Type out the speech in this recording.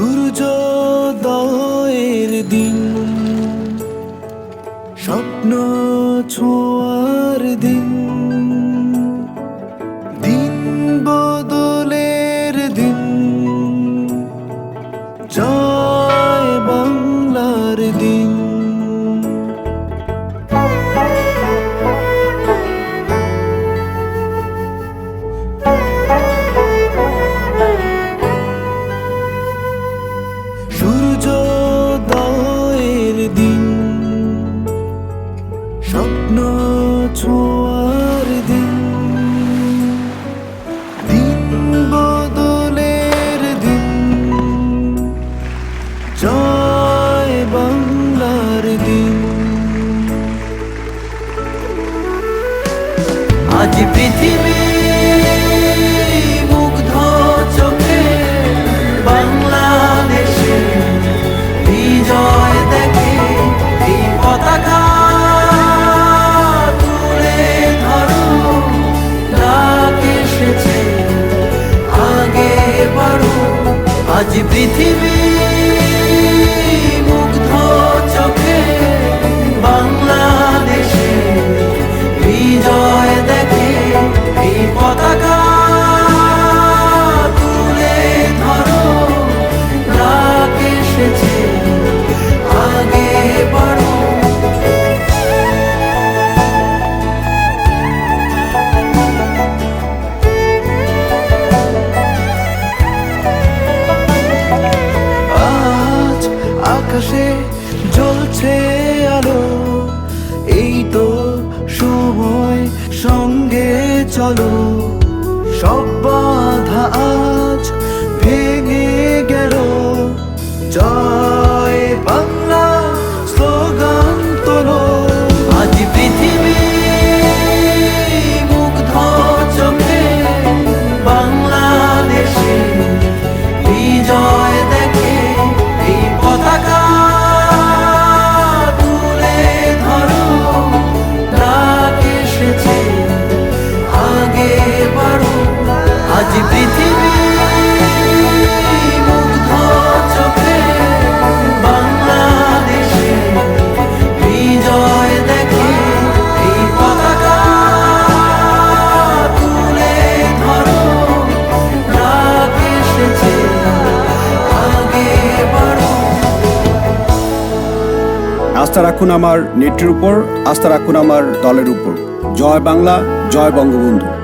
সূর্যোদয়ের দিন স্বপ্ন ছোঁয়ার দিন দিন বদলের দিন জয় বাংলার দিন। আজ পৃথিবী মুগ্ধ চোখে বাংলাদেশে বিজয় দেখে এই পতাকা তুলে ধরো। ডাক এসেছে, আগে আজ পৃথিবী চলো সব বাধা আস্থা রাখুন আমার নেটের উপর আস্থা রাখুন আমার দলের উপর। জয় বাংলা জয় বঙ্গবন্ধু।